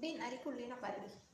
ben a ricollina paradiso.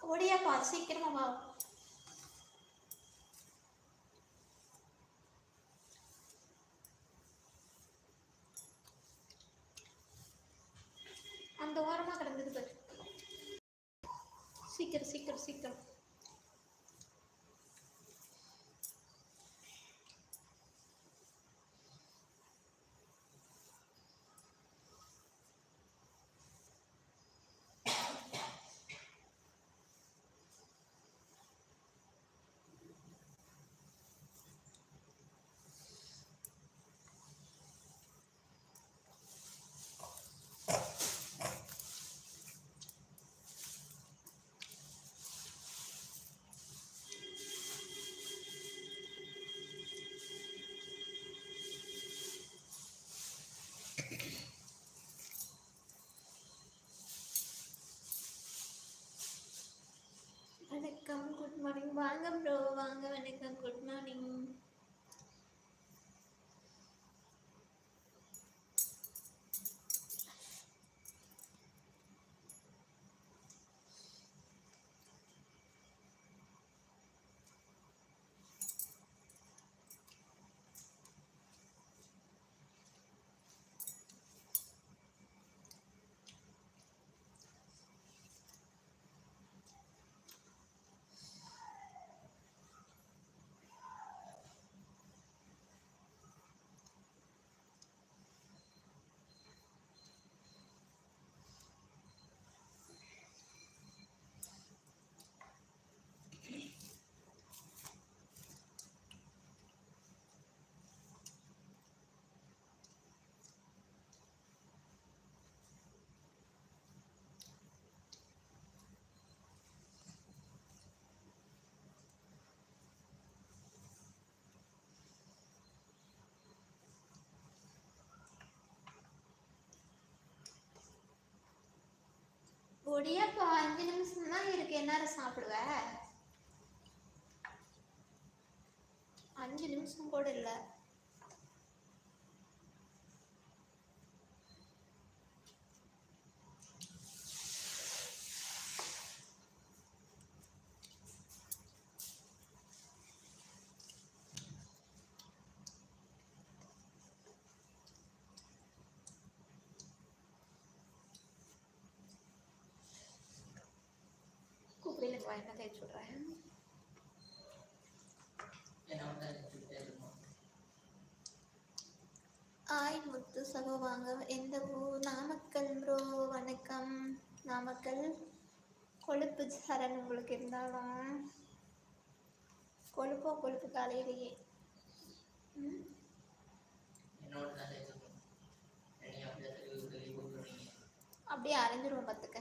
ஒடியாப்பா சீக்கிரமா வா. அந்த ஓரமா கிடந்தது பாரு. சீக்கிரம் சீக்கிரம் சீக்கிரம். வணக்கம். குட் மார்னிங் வாங்க ப்ரோ வாங்க வணக்கம். குட் மார்னிங் ஒடியாப்பா அஞ்சு நிமிஷம் தான் இருக்கு. என்ன சாப்பிடுவ? அஞ்சு நிமிஷம் கூட இல்லை. என்ன தேய்ச்சி விட்றேன்? ஆய் முத்து சகோ வாங்க எந்த ஊர்? நாமக்கல் ப்ரோ வணக்கம். நாமக்கல். கொழுப்பு சரண் உங்களுக்கு இருந்தாலும் கொழுப்போ கொழுப்பு காலையிலேயே. அப்படியே அரைஞ்சிருவோம் பார்த்துக்க.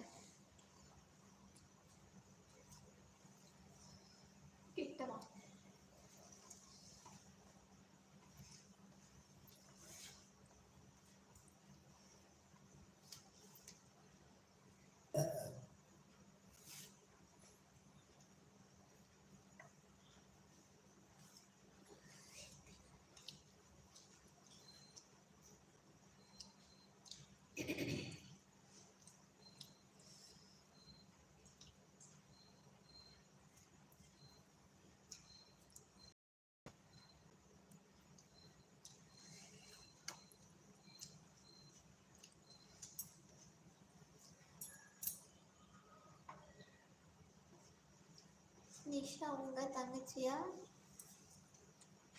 நிஷா உங்க தங்கச்சியா?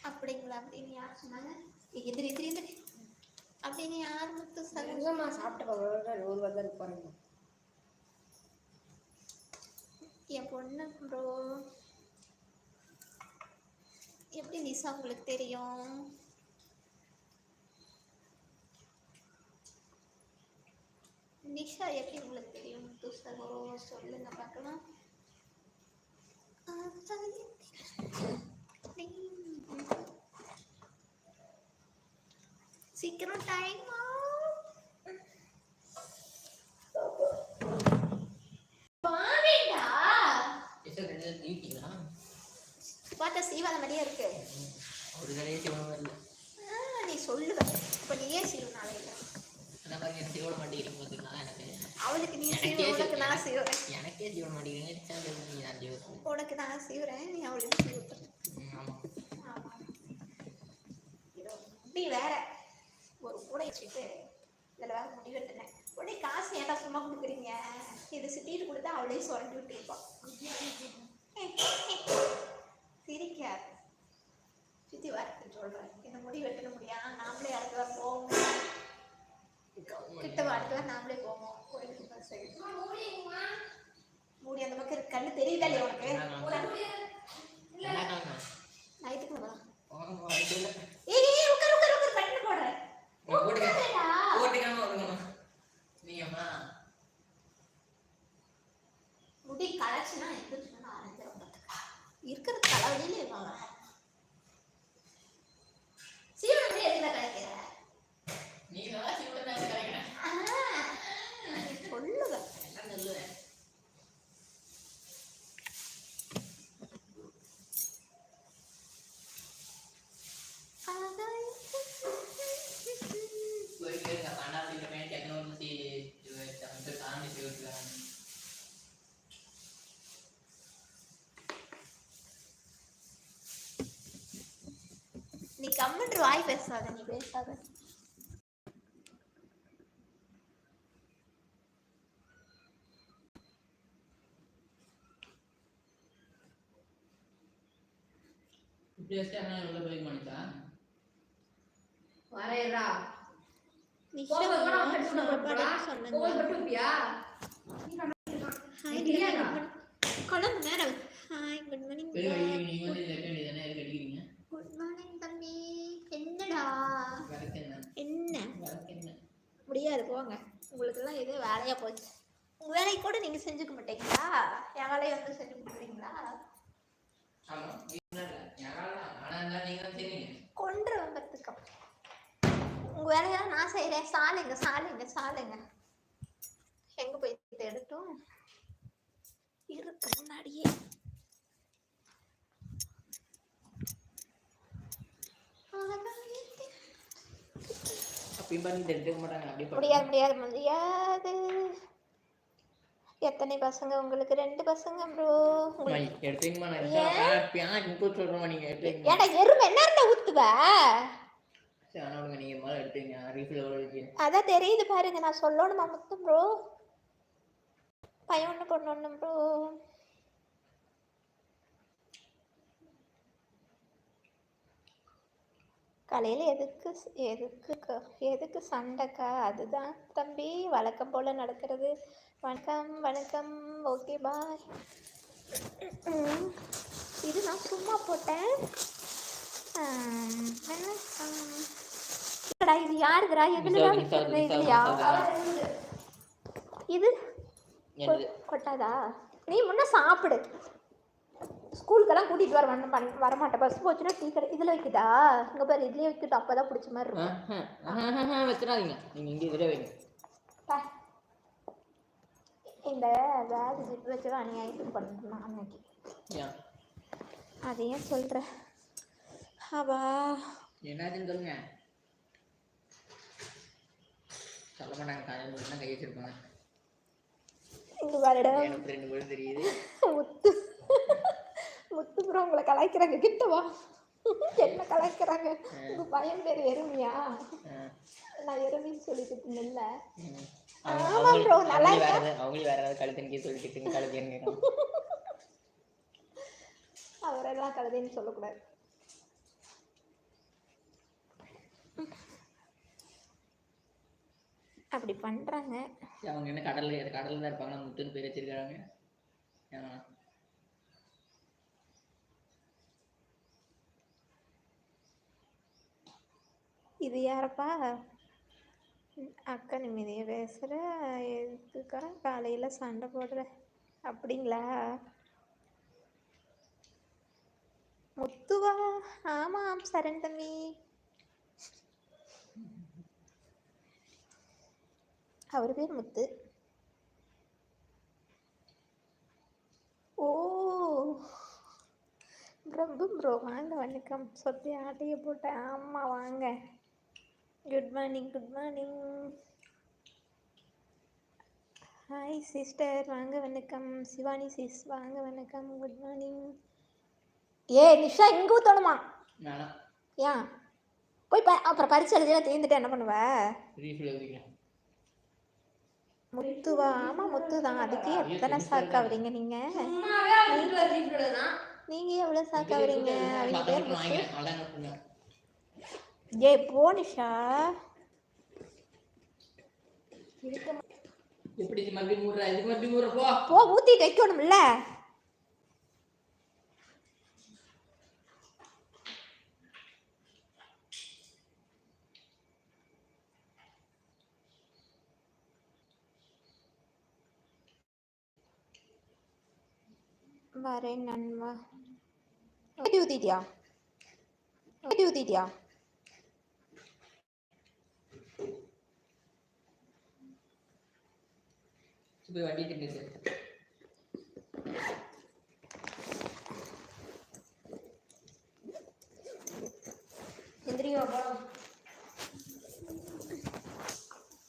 அப்படிங்களா அப்படின்னு யார் சொன்னாங்க? எதிரி எதிரி எதிரி. அப்படின்னு யார் சகோ இல்லைம்மா சாப்பிட்ட ஒரு வந்து போகிறேங்க என் பொண்ணு ப்ரோ எப்படி நிஷா உங்களுக்கு தெரியும்? நிஷா எப்படி உங்களுக்கு தெரியும்? சகோ சொல்லுங்க பார்க்கலாம். சீக்கிரம் டைம் பார்த்தா சீவாத மாதிரியே இருக்கு. ஒரு தடவை சிவனம் வரல. ஆ, நீ சொல்லுவ. இப்போ நீயே சீவு நாளையில அவளுக்கு நீ உனக்கு நான் எனக்கு- சீவுறேன். எனக்கே நீ நான் ஜீவன் உனக்கு நான் சீவுறேன் நீ அவளுக்கு சீவுற ஆமாம் ஆமா. இதோ வேற. ஒரு கூடை வச்சுட்டு இதில் வேறு முடி வெட்டினேன் உடனே காசு ஏன்டா சும்மா கொடுக்குறீங்க? இது சிட்டிட்டு கொடுத்தா அவளே சுரண்டி விட்டுருப்பான் சிரிக்காது சுத்தி வரத்து சொல்கிறேன் இந்த முடி வெட்டின முடியா? நாமளே அடுத்த வாரம் போவோம். கிட்ட அடுத்த நாமளே போவோம். கோயிலுக்கு மூடி அந்த பக்கம் கண்ணு தெரியுதா இல்லையா உனக்கு என்ன காரணம் நைட்டுக்கு வா போங்க அதுக்குள்ள ஏய் ஏய், உட்காரு உட்காரு உட்காரு பண்ணு போடுறேன் நான் போட்டுக்க உட்காருடா. போட்டுக்காம ஒதுங்கணும் நீங்கம்மா முடி களைச்சுனா எந்திரிச்சுனா ஆரம்பிச்சிடும் பார்த்துக்க இருக்கிற தலைவலியில இருப்பாங்க சீவனமே எதுல கிடைக்கிற நீ தான் சிவட தான் கிடைக்கிறேன் சொல்லுவ எல்லாம் சொல்லுவேன் போயிட்டு இருக்க பன்னெண்டு பையன் டெக்னாலஜி தாண்டி போயிருக்காங்க நீ கம்மிட்டு வாய் பேசாத நீ பேசாத இப்படி வச்சு என்ன உள்ள போய் பண்ணிட்டா வரேடா நிஷா போக போனா நான் கட்டு விட போறா சொன்னேன் போய் பட்டுப்பியா ஹாய் இல்லையா? குழம்பு நேரம். ஹாய் குட் மார்னிங் நீங்க வந்து லெஃப்ட் ஹேண்ட் தானே எதுக்கு அடிக்கிறீங்க குட் மார்னிங் தம்பி என்னடா வரக்கு என்ன என்ன வரக்கு என்ன முடியாது போங்க. உங்களுக்கெல்லாம் இது வேலையா போச்சு. உங்க வேலையை கூட நீங்க செஞ்சுக்க மாட்டீங்களா? என் வேலையை வந்து செஞ்சு கொடுக்குறீங்களா ஆமா இல்ல யாரால ஆனா இருந்தா நீங்க தான் செய்வீங்க. கொன்று வம்பத்துக்கு உங்க வேலையெல்லாம் நான் செய்றேன். சாலைங்க சாலைங்க சாலைங்க. எங்க போய் தேடட்டும் இருக்கு முன்னாடியே. எடுத்துக்க மாட்டாங்க அப்படியே முடியாது முடியாது முடியாது. எத்தனை பசங்க உங்களுக்கு? ரெண்டு பசங்க ப்ரோ நான் எடுத்துக்கங்க ஏடா எருமை என்ன இருந்தா ஊத்துவ? எடுத்துங்க ரீஃபில் அதான் தெரியுது பாருங்க நான் சொல்லணுமா முத்து ப்ரோ பையன் ஒன்று பொண்ணு ஒன்று ப்ரோ காலையில் எதுக்கு எதுக்கு எதுக்கு சண்டைக்கா? அதுதான் தம்பி வழக்கம் போல் நடக்கிறது. வணக்கம் வணக்கம். Okay bye. இது நான் சும்மா போட்டேன். இது யாருதுடா? எதுலடா விக்கிறது விசால். இது கொட்டாதா? நீ முன்ன சாப்பிடு. ஸ்கூலுக்கெல்லாம் கூட்டிட்டு வர பண்ண வரமாட்டேன் பஸ் போச்சுன்னா டீ கடை இதில் வைக்குதா? இங்கே பாரு இதுலேயே வைக்கிட்டு அப்போ தான் பிடிச்ச மாதிரி இருக்கும். வச்சிடாதீங்க. நீங்க இங்கே இதில் வைங்க. இந்த பேக் ஜிப் வச்சு தான் அநியாயத்துக்கு பண்ணணும் அன்னைக்கு. அதையும் சொல்கிறேன் அவா. என்னாச்சுன்னு சொல்லுங்க. சொல்ல மாட்டாங்க. காலையில் மட்டும் கை வச்சிருப்பாங்க. இங்கே பாருடா. எனக்கு ரெண்டு பேரும் தெரியுது முத்து முத்து ப்ரோ உங்களை கலாய்க்கிறாங்க. கிட்ட வா. என்ன கலாய்க்கிறாங்க? உங்க பையன் பேர் எருமையா. நான் எருமின்னு சொல்லிட்டு ம். ஆமா அவங்களே நல்லா அவங்களே வேற ஏதாவது கழுத்தணிக்க சொல்லிட்டு அவரெல்லாம் கழுதைன்னு சொல்லக்கூடாது. அப்படி பண்ணுறாங்க அவங்க என்ன கடல்ல கடல்ல தான் இருப்பாங்களா? முத்துன்னு பேர் வச்சிருக்காங்க. இது யாரப்பா? அக்கா நிம்மதியை பேசுகிற எதுக்கா காலையில் சண்டை போடுற? அப்படிங்களா? முத்துவா? ஆமாம் சரண் தம்பி. அவர் பேர் முத்து. ஓ பிரபு ப்ரோ வாங்க வணக்கம். சொத்தி ஆட்டையை போட்டேன். ஆமாம் வாங்க. Good morning good morning hi sister வாங்க வணக்கம். சிவானி சிஸ் வாங்க வணக்கம். குட் மார்னிங் ஏ நிஷா இங்கே ஊற்றணுமா வேணாம்? ஏன் போய் ப அப்புறம் பரிசு எழுதினா தீர்ந்துட்டு என்ன பண்ணுவ? முத்துவா? ஆமாம் முத்து தான் அதுக்கே எத்தனை சாக்காவறீங்க நீங்கள் நீங்கள் எவ்வளோ சாக்காவறீங்க அவங்க பேர் முத்து. ஏய் போ நிஷா இருக்க எப்படி மறுபடியும் மூடுற இதுக்கு மறுபடியும் மூடுற போ. போ ஊற்றிட்டு வைக்கணும்ல. வரேன் நண்பா. ஊற்றி ஊற்றிட்டியா போய் வண்டி கிண்டிட்டு எந்திரிங்க போகலாம்